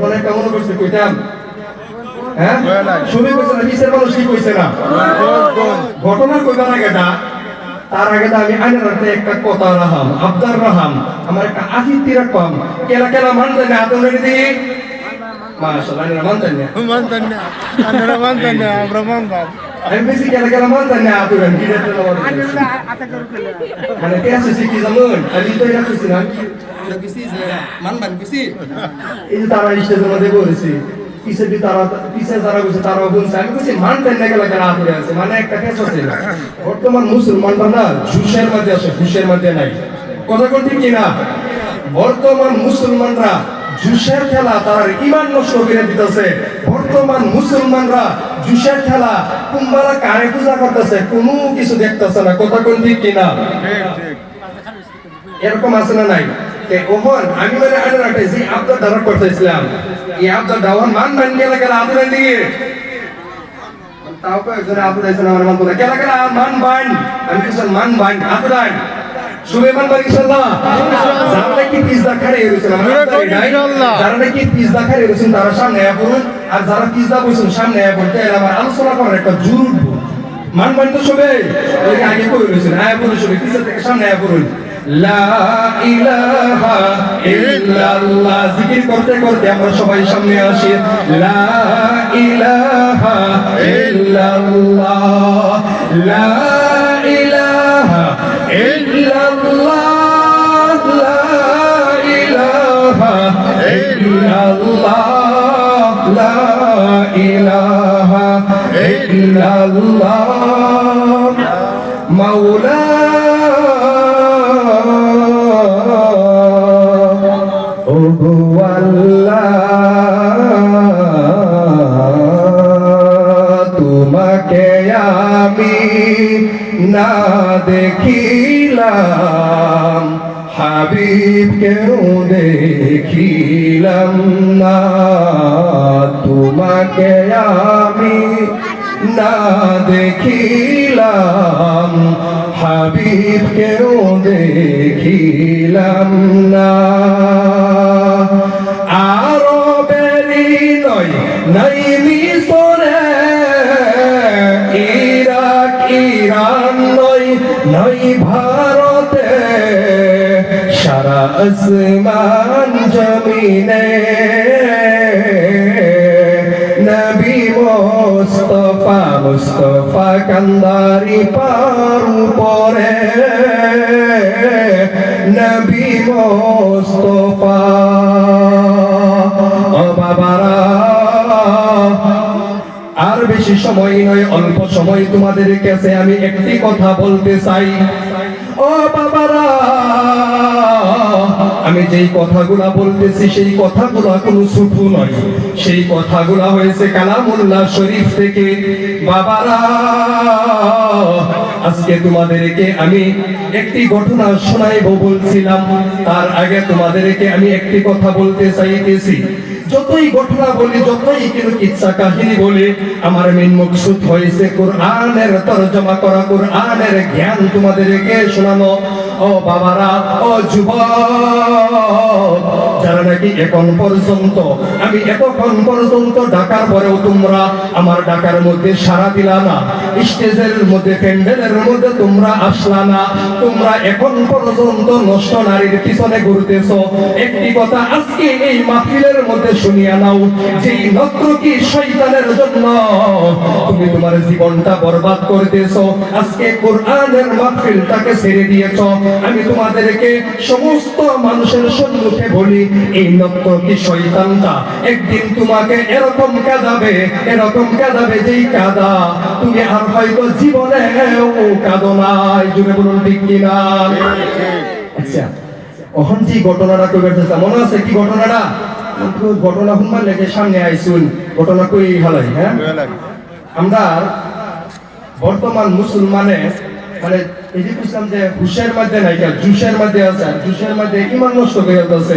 ঘটনা কেমন করছে কইতাম হ্যাঁ কয় কইছে না নিচের মানুষ কি কইছে না ঘটনা কইবার আগে না তার আগে আমি আইনের রাতে একটা কথা রাহাম আবদার রাহাম আমার একটা আতিথ্য রাখবাম কেলা কেলা মানতে না আদম রেডি দিই মাশাআল্লাহ আইনের মানতেন না Mantan niya. Ano na mantan niya? Brahman আমি বেশি কেলা কেলা মানতেন না আদম রেডি দিই মানে কে জানুন আমি তো এটা কইছি না এটা কইছি যে মানবান কইছি এই যে তারা পিছে দি তারা পিছে যারা বসে তারা বলছে। আমি কইছি না গেলা কেলা আদম আছে? মানে একটা কেস আছে বর্তমান মুসলমানরা না ঘুষের মধ্যে আছে ঘুষের মধ্যে নাই। কথা কোন ঠিক কিনা? বর্তমান মুসলমানরা জুসের খেলা তার ইমান নষ্ট করে দিতেছে। বর্তমান মুসলমানরা জুসের খেলা কুম্বারা কারে পূজা করতেছে কোনো কিছু দেখতেছে না। কথা কোন ঠিক কিনা? ঠিক, ঠিক. এরকম আছে না নাই? ওহন আমি মানে আনে রাখতে যে আব্দুল দারা করতেছিলাম এই আব্দুল দাওয়ান মান মান গেলে গেলে আব্দুল দিয়ে তাও কো একজন আব্দুল আইসা আমার মান বলে গেলে গেলে মান বান আমি কিছু মান বান আব্দুল সুলেমান বাড়ি ইনশাআল্লাহ। যারা নাকি পিজ্জা খারে এরছেন আমার জোরে আব্দুল কই নাই। ইনশাআল্লাহ। যারা নাকি পিজ্জা খারে এরছেন তারা সামনে আয়া পড়ুন। আর যারা পিজ্জা বসুন সামনে আয়া পড়তে এর আমার আলোচনা করার একটা জোর মান বান তো সবে আগে কই রয়েছেন আয়া পড়ুন সবে পিজ্জা থেকে সামনে আয়া পড়ুন। লা ইলাহা ইল্লাল্লাহ। জিকির করতে করতে আমরা সবাই সামনে আসি। লা ইলাহা ইল্লাল্লাহ। লা ইলাহা ইল্লাল্লাহ। লা ইলাহা ইল্লাল্লাহ। লা ইলাহা ইল্লাল্লাহ। মাওলা আমি না দেখিলাম হাবিব কেউ দেখিলাম না। তোমাকে আমি না দেখিলাম হাবিব কেউ দেখিলাম না। আরও বেরি নয় নাই নয় ভারতে, সারা আসমান জমিনে। নবী মুস্তফা মুস্তফা কান্দারি পার উপরে। নবী মুস্তফা, ও বাবারা আর বেশি সময় নয়, অল্প সময় তোমাদের কাছে আমি একটি কথা বলতে চাই। ও বাবারা, আমি যেই কথাগুলা বলতেছি, সেই কথাগুলা কোনো সুফু নয়। সেই কথাগুলা হয়েছে কালামুল্লাহ শরীফ থেকে। বাবারা, আজকে তোমাদেরকে আমি একটি ঘটনা শোনাইব বলছিলাম। তার আগে তোমাদেরকে আমি একটি কথা বলতে চাইতেছি। যতই ঘটনা বলি, যতই কিন্তু কিচ্ছা কাহিনী বলি, আমার মেন মকসুদ হয়েছে কোরআনের তরজমা করা, কোরআনের জ্ঞান তোমাদেরকে শোনানো। ও বাবারা, ও যুবক যারা নাকি এখন পর্যন্ত, আমি এতক্ষণ পর্যন্ত ডাকার পরেও তোমরা আমার ডাকার মধ্যে সারা দিলা না। স্টেজের মধ্যে, প্যান্ডেলের মধ্যে তোমরা আসলা না। তোমরা এখন পর্যন্ত নষ্ট নারীর পিছনে ঘুরতেছ। একটি কথা আজকে এই মাহফিলের মধ্যে শুনিয়া নাও যে নত্র কি শয়তানের জন্য, তুমি তোমার জীবনটা বরবাদ করতেছ। আজকে কোরআনের মাহফিলটাকে ছেড়ে দিয়েছ। আমি তোমাদেরকে সমস্ত মানুষের সম্মুখে বলি এই নত্র কি শয়তানটা একদিন তোমাকে এরকম কাঁদাবে এরকম কাঁদাবে যেই কাদা। তুমি আর হয়তো জীবনে কাঁদো নাই জুড়ে বলুন ঠিক কিনা আচ্ছা অহন যে ঘটনাটা মনে আছে কি ঘটনাটা? ঘটনা শুনবার লেগে সামনে আইসুন। ঘটনা কই হালাই হ্যাঁ? আমরা বর্তমান মুসলমানে মানে এই যে বুঝলাম যে হুশের মধ্যে নাই জুসের মধ্যে আছে জুসের মধ্যে ইমান নষ্ট হয়ে যাচ্ছে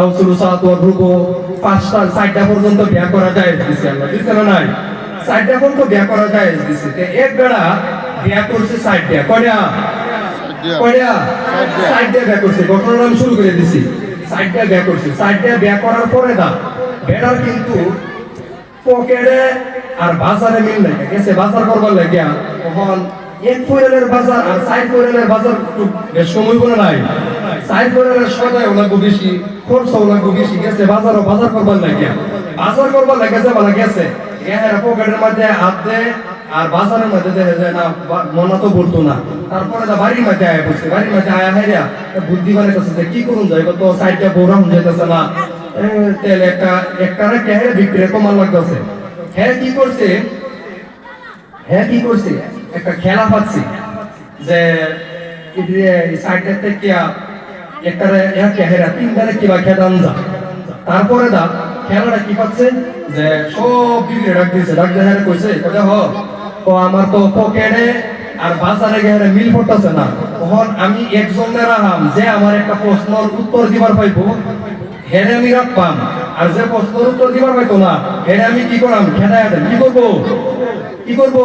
আউসুল সাত ওয়া রুবু পাঁচটা চারটা পর্যন্ত বিয়া করা যায় দিছে আল্লাহ দিছে না নাই? চারটা পর্যন্ত বিয়া করা যায় দিছে। তে এক বেড়া বিয়া করছে চারটা। কয়টা? কয়টা? চারটা। বিয়া করছে। ঘটনাটা আমি শুরু করে দিছি। চারটা বিয়া করছে। চারটা বিয়া করার পরে দা বেড়ার কিন্তু পকেটে আর বাজারে মিল নাই। গেছে বাজার করবার লাগিয়া তখন এক ফুয়েলের বাজার আর সাইড ফুয়েলের বাজার বেশ সময় বলে নাই। সাইড ফুয়েলের সদায় লাগবো বেশি, খরচাও লাগবো বেশি, গেছে বাজারও, বাজার করবার লাগিয়া। বাজার করবার লাগেছে বলা গেছে এর পকেটের মধ্যে হাত দেয় আর বাজারের মধ্যে দেখা যায় না মনে তো বলতো না। তারপরে দা বাড়ির মধ্যে আয়া বসছে বাড়ির মধ্যে আয়া হাইরা বুদ্ধি বানাইতেছে যে কি করুন যাই তো সাইডটা বোরাম যাইতেছে না। তেল একটা একটা কেহে বিক্রি কমান লাগতেছে। হ্যাঁ কি করছে? হ্যাঁ কি করছে? একটা খেলা পাচ্ছি। যে যে থেকে কিবা খেদান যা। তারপরে দা, খেলাটা কি পাচ্ছে? যে সব বিক্রি ডাক দিয়েছে ডাক কইছে আমার তো পকেটে আর বাজারে গেলে মিল পড়তেছে না। তখন আমি একজনের রাহাম, যে আমার একটা প্রশ্নের উত্তর দিবার পাইবো। হেরে আমি রাখবাম আর যে প্রশ্নের উত্তর দিবার পাইতো না, হেরে আমি কি করাম? খেদায় কি করব? কি করব?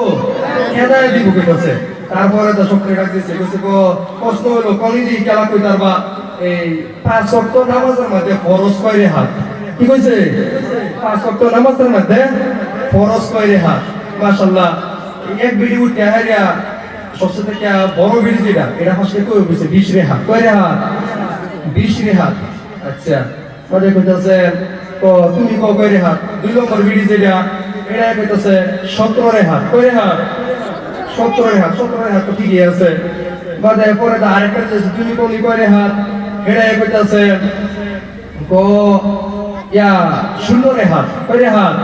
খেদায় দিব কি করছে তারপরে তো সক্রিয় ডাক কইছে প্রশ্ন হলো খেলা কই তারবা এই পাঁচ নামাজের হাত। কি কইছে? পাঁচ ওয়াক্ত নামাজের মধ্যে ফরজ কয়রে হাত। মাশাআল্লাহ, এক বিড়ি উঠে হারিয়া সবচেয়ে থেকে বড় বিড়ি যেটা, এটা ফার্স্টে কই হইছে 20 রে হাত কয় রে হাত 20 রে আচ্ছা কইতাছে তুমি দুই নম্বর বিড়ি যেটা, এটা কইতাছে 17 রে হাত কয় রে হাত 17 রে হাত 17 রে হাত তো ঠিকই আছে। পরে আরেকটা তুমি কোন কয় রে এটা কইতাছে কো ইয়া শূন্য রে হাত কয় রে হাত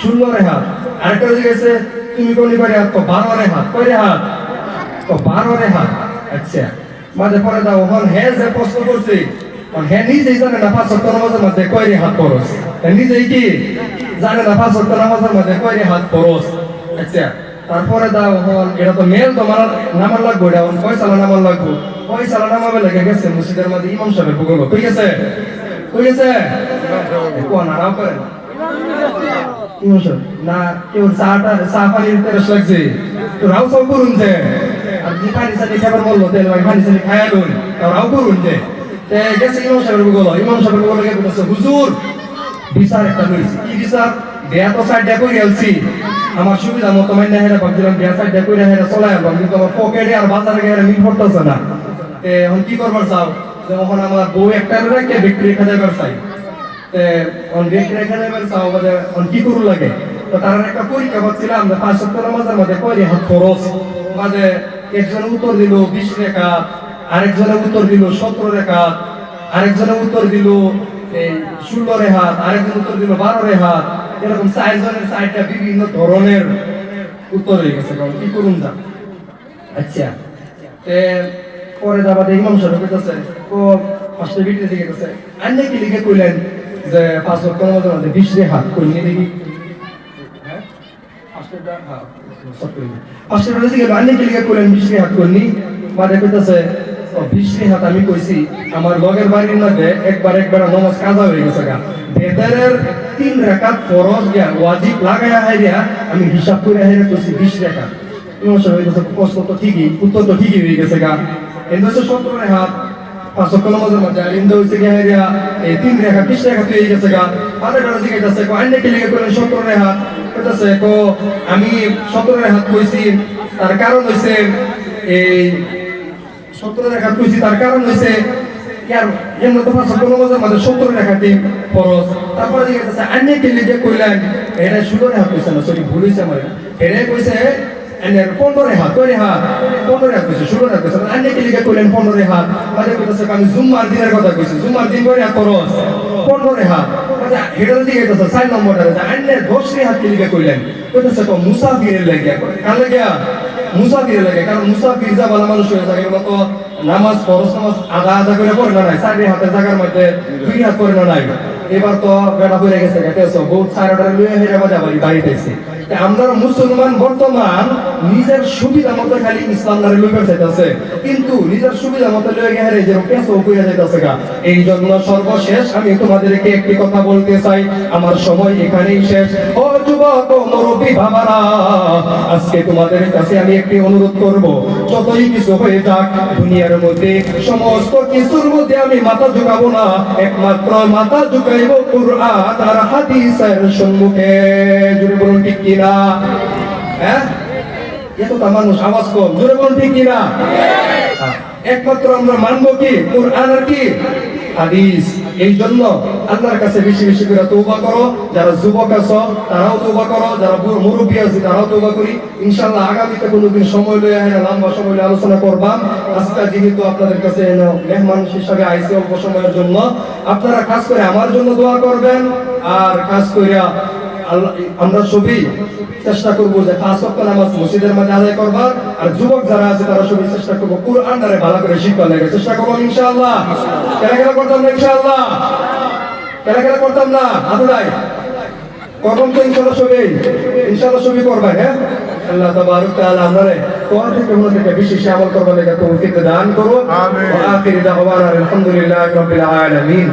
শূন্য রে হাত। আরেকটা যে গেছে, তুমি কোন করে হাত বারো রে হাত কয় রে হাত তো বারো রে হাত। আচ্ছা মাঝে পরে দাও ওখান হে যে প্রশ্ন করছে হে নিজেই জানে না পাঁচ সপ্তাহ নামাজের মধ্যে কয় রে হাত হে নিজেই কি জানে না পাঁচ সপ্তাহ নামাজের মধ্যে কয় হাত পরস। আচ্ছা তারপরে দাও ওখান এটা তো মেল তো মারার নামার লাগবো, এটা ওখান পয়সালা নামার লাগবো। পয়সালা নামাবে লেগে গেছে, মসজিদের মধ্যে ইমাম সাহেব বগলো কই গেছে? কই গেছে? কোন আরাম করেন ইমোশন না, কেউ চাটা চা পানির তেরস লাগছে। তো রাও সব করুন যে। আর কি পানি সাথে খাবার বলল তেল ভাই পানি সাথে খায়া তো রাও করুন যে। গেছে ইমাম সাহেবের বগল ইমাম সাহেবের বগল গিয়ে বলছে হুজুর, বিচার একটা হয়েছে কি বিচার? দেয়া তো সাইড ডেকো গেলছি আমার সুবিধা মতো মাইনা হেরা ভাবছিলাম, দেয়া সাইড ডেকো হেরা চলাই আনলাম কিন্তু আমার পকেটে আর বাজারে গিয়ে মিল পড়তেছে না। এখন কি করবার চাও? যখন আমার বউ একটা রেখে বিক্রি খেতে চাই। তে অন দেখ রেখে দেবেন চাও বাদে অন কি করু লাগে? তো তার একটা পরীক্ষা করছিলাম, যে পাঁচ সপ্তাহ নামাজের মধ্যে কয় হাত খরচ বাদে একজন উত্তর দিল বিশ রেখা আরেকজনের উত্তর দিল সতেরো রেখা আরেকজনের উত্তর দিল ষোলো রেহাত আরেকজন উত্তর দিল বারো রেহাত এরকম চারজনের চারটা বিভিন্ন ধরনের উত্তর হয়ে গেছে। কি করুন যা? আচ্ছা। পরে যাবা ইমাম সাহেব কইতাছে ও ফার্স্টে বিক্রি দিকে গেছে আন্য কি লিখে কইলেন যে পাঁচ লক্ষ নামাজের মধ্যে বিশ রে হাত কইনি দেখি। ফার্স্টেরটা লিখে গেল, আন্য কি লিখে কইলেন বিশ রে হাত বাদে কইতাছে আমি কইছি আমার লগের বাড়ির মধ্যে একবার একবার নামাজ কাজা হয়ে গেছে গা। ভেতরের তিন রাকাত ফরজ গিয়া ওয়াজিব লাগায়া হাইরা আমি হিসাব করে হাইরা কইছি বিশ ইমাম সাহেব কইতাছে প্রশ্ন তো ঠিকই উত্তর তো ঠিকই হয়ে গেছে গা। হচ্ছে সতেরো রেখাত পাঁচশো কিলোমিটার মধ্যে। ইন্দো হচ্ছে গিয়ে হাইরা এই তিন রেখা, বিশ রেখা হয়ে গেছে গা। পাঁচ রেখা দিকে যাচ্ছে কো, আইনে কি লিখে কইলেন সতেরো রেখা কইতাছে কো, আমি সতেরো রেখা কইছি, তার কারণ হইছে, এই সতেরো রেখা কইছি, তার কারণ হইছে তারপরে দিকে যাচ্ছে আইনে কি লিখে কইলেন এটা ষোলো রেখা কইছে না, সরি, ভুল হইছে আমার। এটা কইছে এনের পনেরো হাত কয় হাত পনেরো হাত কইছে ষোলো হাত কইছে আন্নে কি লিখে কইলেন পনেরো হাত মাঝে কইতেছে আমি জুম্মার দিনের কথা কইছি, জুম্মার দিন করে খরচ। পনেরো হাত আচ্ছা হেটা দিকে কইতেছে চার নম্বরটা যে আন্নে দশ হাত কি লিখে কইলেন কইতেছে তো মুসাফিরের লাগিয়া, কার লাগিয়া? মুসাফিরের লাগে কারণ মুসাফির যা ভালো মানুষ হয়ে থাকে, এগুলো তো নামাজ, ফরজ নামাজ আধা আধা করে পড়ে না নাই, চারি হাতের জায়গার মধ্যে দুই হাত করে না নাই। এবার তো বেড়া হয়ে গেছে গেছো বহুত সারাটা লুয়ে হেরে বাজা বাড়ি বাড়িতেছি আমরা মুসলমান বর্তমান নিজের সুবিধা মতো খালি ইসলাম নারে লুয়ে যাইতেছে কিন্তু নিজের সুবিধা মতো লয়ে গেছে যে কেসও কইয়া যাইতেছে গা। এই জন্য সর্বশেষ আমি তোমাদেরকে একটি কথা বলতে চাই, আমার সময় এখানেই শেষ। ও যুবক ও মুরব্বী বাবারা আজকে তোমাদের কাছে আমি একটি অনুরোধ করব। যতই কিছু হয়ে যাক দুনিয়ার মধ্যে সমস্ত কিছুর মধ্যে আমি মাথা ঝুঁকাবো না। একমাত্র মাথা ঝুঁকাইব কুরআন আর হাদিসের সম্মুখে। জুড়ে বলুন ঠিক কিনা? হ্যাঁ? এতটা মানুষ, আওয়াজ কম। জোরে বলুন ঠিক কিনা? হ্যাঁ। একমাত্র আমরা মানবো কি? কোরআন আর কি? হাদিস। এই জন্য আল্লাহর কাছে বেশি বেশি করে তৌবা করো। যারা যুবক আছো, তারাও তৌবা করো। যারা মুরব্বী আছে, তারাও তৌবা করি। ইনশাআল্লাহ আগামীতে কোনোদিন সময় লয়ে হয় লম্বা সময় লয়ে আলোচনা করবাম আজকে যেহেতু আপনাদের কাছে মেহমান হিসাবে আইসি অল্প সময়ের জন্য, আপনারা কাজ করে আমার জন্য দোয়া করবেন। আর কাজ করে আল্লাহ আমরা সবই চেষ্টা করব যে পাঁচ ওয়াক্ত নামাজ মসজিদের মধ্যে আদায় করবার আর যুবক যারা আছে তারা সবই চেষ্টা করব কোরআন দ্বারা ভালো করে শিক্ষা লাগে চেষ্টা করব ইনশাআল্লাহ। কেনা কেনা করতাম না ইনশাআল্লাহ? কেনা কেনা করতাম না? আদুরাই কখন তো ইনশাআল্লাহ সবই ইনশাআল্লাহ সবই করবেন হ্যাঁ? আল্লাহ তাবারক তাআলা আমারে কোরআন থেকে মনে থেকে বেশি বেশি আমল করবার লেগে তৌফিক দান করুন। আমিন। ওয়া আখির দাওয়ানা আলহামদুলিল্লাহি রাব্বিল আলামিন।